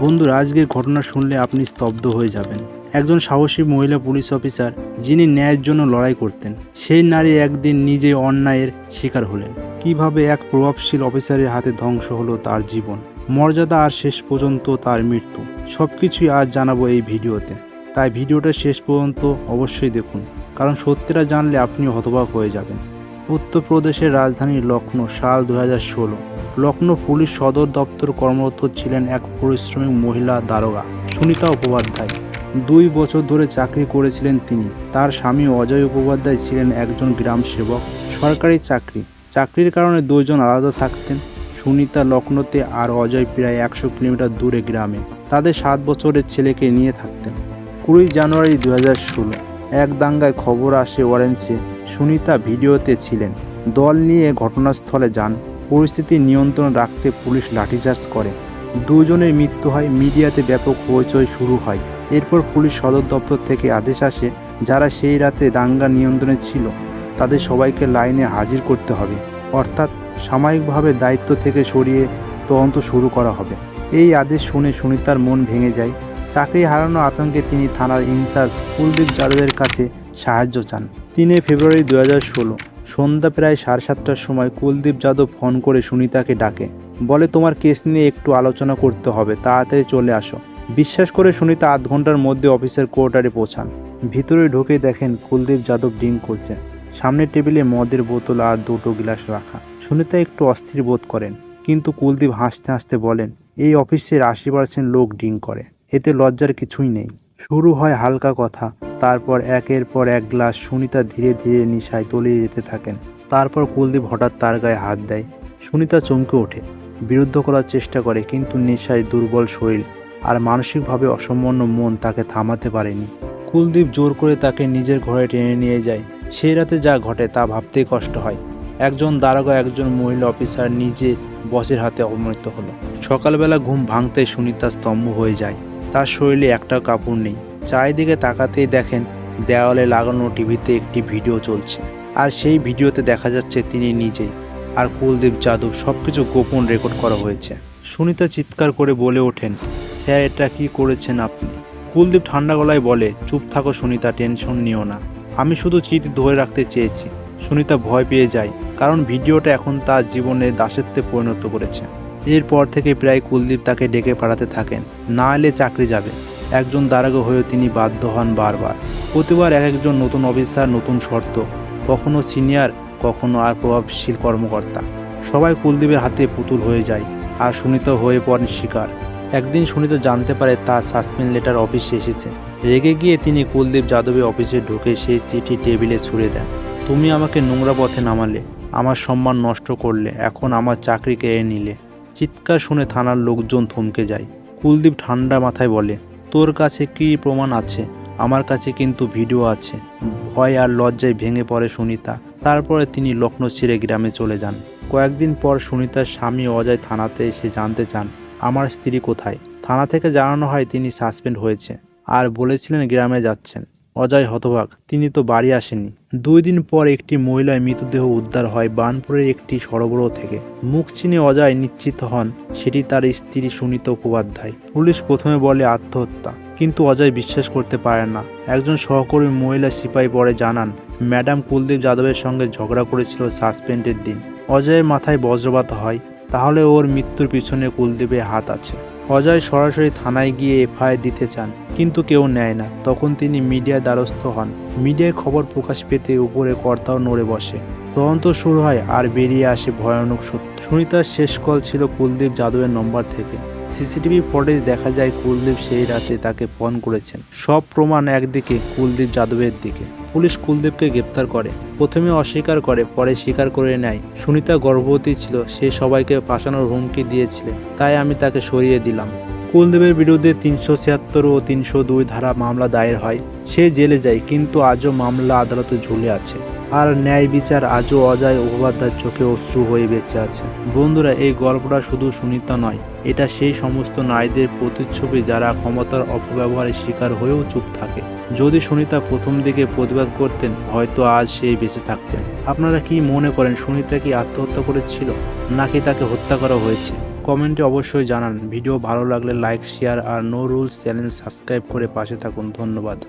বন্ধুরা, আজকের ঘটনা শুনলে আপনি স্তব্ধ হয়ে যাবেন। একজন সাহসী মহিলা পুলিশ অফিসার, যিনি ন্যায়ের জন্য লড়াই করতেন, সেই নারী একদিন নিজে অন্যায়ের শিকার হলেন। কীভাবে এক প্রভাবশীল অফিসারের হাতে ধ্বংস হলো তার জীবন? মর্যাদা আর শেষ পর্যন্ত তার মৃত্যু। সবকিছুই আজ জানাব এই ভিডিওতে। তাই ভিডিওটা শেষ পর্যন্ত অবশ্যই দেখুন, কারণ সত্যিটা জানলে আপনি হতবাক হয়ে যাবেন। উত্তরপ্রদেশের রাজধানী লখনৌ সাল দু হাজার ষোলো। লখনৌ পুলিশ সদর দপ্তর কর্মরত ছিলেন এক পরিশ্রমী মহিলা দারোগা, সুনিতা উপাধ্যায় দুই বছর ধরে চাকরি করেছিলেন তিনি। তার স্বামী অজয় উপাধ্যায় ছিলেন একজন গ্রাম সেবক। সরকারি চাকরি। চাকরির কারণে দুজন আলাদা থাকতেন। সুনিতা লখনৌতে আর অজয় প্রায় একশো কিলোমিটার দূরে গ্রামে। তাদের সাত বছরের ছেলেকে নিয়ে থাকতেন। কুড়ি জানুয়ারি দু হাজার ষোলো। এক দাঙ্গায় খবর আসে ওয়ারেন্সে সুনিতা ভিডিওতে ছিলেন। দল নিয়ে ঘটনাস্থলে যান। পরিস্থিতি নিয়ন্ত্রণ রাখতে পুলিশ লাঠিচার্জ করে। দুজনের মৃত্যু হয়, মিডিয়াতে ব্যাপক হইচই শুরু হয়। এরপর পুলিশ সদর দপ্তর থেকে আদেশ আসে, যারা সেই রাতে দাঙ্গা নিয়ন্ত্রণে ছিল, তাদের সবাইকে লাইনে হাজির করতে হবে। অর্থাৎ সাময়িকভাবে দায়িত্ব থেকে সরিয়ে তদন্ত শুরু করা হবে। এই আদেশ শুনে সুনিতার মন ভেঙে যায়। চাকরি হারানো আতঙ্কে তিনি থানার ইনচার্জ কুলদীপ যাদবের কাছে সাহায্য চান। তিনে ফেব্রুয়ারি দু হাজার ষোলো। সন্ধ্যা প্রায় সাড়ে সাতটার সময় কুলদীপ যাদব ফোন করে সুনিতাকে ডাকে। বলে, তোমার কেস নিয়ে একটু আলোচনা করতে হবে, তাড়াতাড়ি চলে আসো। বিশ্বাস করে সুনিতা আধ ঘণ্টার মধ্যে অফিসের কোয়ার্টারে পৌঁছান। ভিতরে ঢুকে দেখেন কুলদীপ যাদব ড্রিঙ্ক করছে। সামনের টেবিলে মদের বোতল আর দুটো গ্লাস রাখা। সুনিতা একটু অস্থির বোধ করেন, কিন্তু কুলদীপ হাসতে হাসতে বলেন, এই অফিসের আশি পার্সেন্ট লোক ড্রিঙ্ক করে, এতে লজ্জার কিছুই নেই। শুরু হয় হালকা কথা। তারপর একের পর এক গ্লাস সুনিতা ধীরে ধীরে নিশায় তলিয়ে যেতে থাকেন। তারপর কুলদীপ হঠাৎ তার গায়ে হাত দেয়। সুনিতা চমকে ওঠে, বিরুদ্ধ করার চেষ্টা করে, কিন্তু নেশায় দুর্বল শরীর আর মানসিকভাবে অসম্পন্ন মন তাকে থামাতে পারেনি। কুলদীপ জোর করে তাকে নিজের ঘরে টেনে নিয়ে যায়। সেই রাতে যা ঘটে তা ভাবতেই কষ্ট হয়। একজন দারোগা, একজন মহিলা অফিসার নিজে বসের হাতে অপমানিত হলো। সকালবেলা ঘুম ভাঙতে সুনিতা স্তম্ভ হয়ে যায়। তার শরীরে একটা কাপড় নেই। চারিদিকে তাকাতেই দেখেন দেওয়ালে লাগানো টিভিতে একটি ভিডিও চলছে। আর সেই ভিডিওতে দেখা যাচ্ছে তিনি নিজেই আর কুলদীপ যাদব সবকিছু গোপন রেকর্ড করা হয়েছে। সুনিতা চিৎকার করে বলে ওঠেন, স্যার, এটা কি করেছেন আপনি? কুলদীপ ঠান্ডা গলায় বলে, চুপ থাকো সুনিতা, টেনশন নিও না। আমি শুধু চিঠি ধরে রাখতে চেয়েছি। সুনিতা ভয় পেয়ে যায়, কারণ ভিডিওটা এখন তার জীবনে দাসত্বে পরিণত করেছে। এরপর থেকে প্রায় কুলদীপ তাকে ডেকে পাঠাতে থাকেন। না এলে চাকরি যাবে। একজন দারোগা হয়েও তিনি বাধ্য হন বারবার। প্রতিবার এক একজন নতুন অফিসার, নতুন শর্ত, কখনো সিনিয়র, কখনো আর প্রভাবশীল কর্মকর্তা। সবাই কুলদীপের হাতে পুতুল হয়ে যায় আর সুনিতা হয়ে পড়েন শিকার। একদিন সুনিতা জানতে পারে তার সাসপেন্ড লেটার অফিসে এসেছে। রেগে গিয়ে তিনি কুলদীপ যাদবের অফিসে ঢুকে সেই চিঠি টেবিলে ছুঁড়ে দেন। তুমি আমাকে নোংরা পথে নামালে, আমার সম্মান নষ্ট করলে, এখন আমার চাকরি কেড়ে নিলে। চিৎকার শুনে থানার লোকজন থমকে যায়। কুলদীপ ঠান্ডা মাথায় বলে তোর কাছে কি প্রমাণ আছে? আমার কাছে কিন্তু ভিডিও আছে। ভয় আর লজ্জায় ভেঙে পড়ে সুনিতা। তারপরে তিনি লখনৌ ছেড়ে গ্রামে চলে যান। কয়েকদিন পর সুনিতার স্বামী অজয় থানাতে এসে জানতে চান, আমার স্ত্রী কোথায়? থানা থেকে জানানো হয় তিনি সাসপেন্ড হয়েছে। আর বলেছিলেন গ্রামে যাচ্ছেন। অজয় হতবাক। তিনি তো বাড়ি আসেননি। দুই দিন পর একটি মহিলার মৃতদেহ উদ্ধার হয় বানপুরের একটি সরবরাহ থেকে। মুখ চিনে অজয় নিশ্চিত হন, সেটি তার স্ত্রী সুনীত উপাধ্যায়। পুলিশ প্রথমে বলে আত্মহত্যা, কিন্তু অজয় বিশ্বাস করতে পারে না। একজন সহকর্মী মহিলা সিপাহী পরে জানান, ম্যাডাম কুলদীপ যাদবের সঙ্গে ঝগড়া করেছিল সাসপেন্ডের দিন। অজয়ের মাথায় বজ্রপাত হয়, তাহলে ওর মৃত্যুর পিছনে কুলদীপের হাত আছে। অজয় সরাসরি থানায় গিয়ে এফআইআর দিতে চান, কিন্তু কেউ নেয় না। তখন তিনি মিডিয়ার দ্বারস্থ হন। মিডিয়ায় খবর প্রকাশ পেতে উপরে কর্তাও নড়ে বসে। তদন্ত শুরু হয় আর বেরিয়ে আসে ভয়ানক সত্য। সুনিতার শেষ কল ছিল কুলদীপ যাদবের নম্বর থেকে। সিসিটিভি ফুটেজ দেখা যায় কুলদীপ সেই রাতে তাকে ফোন করেছেন। সব প্রমাণ একদিকে কুলদীপ যাদবের দিকে। পুলিশ কুলদীপকে গ্রেপ্তার করে, প্রথমে অস্বীকার করে, পরে স্বীকার করে নেয়। সুনিতা গর্ভবতী ছিল, সে সবাইকে ফাঁসানোর হুমকি দিয়েছিলেন তাই আমি তাকে সরিয়ে দিলাম। কুলদেবের বিরুদ্ধে তিনশো ছিয়াত্তর ও তিনশো দুই ধারা মামলা দায়ের হয়। সে জেলে যায়, কিন্তু আজও মামলা আদালতে ঝুলে আছে। আর ন্যায় বিচার আজও অজয় উপাধ্যায়ের চোখে অশ্রু হয়ে বেঁচে আছে। বন্ধুরা, এই গল্পটা শুধু সুনিতা নয়, এটা সেই সমস্ত নারীদের প্রতিচ্ছবি যারা ক্ষমতার অপব্যবহারের শিকার হয়েও চুপ থাকে। যদি সুনিতা প্রথম দিকে প্রতিবাদ করতেন, হয়তো আজ সেই বেঁচে থাকতেন। আপনারা কি মনে করেন সুনিতা কি আত্মহত্যা করেছিল, নাকি তাকে হত্যা করা হয়েছে? কমেন্টে অবশ্যই জানান। ভিডিও ভালো লাগলে লাইক, শেয়ার আর নো রুলস চ্যানেল সাবস্ক্রাইব করে পাশে থাকুন। ধন্যবাদ।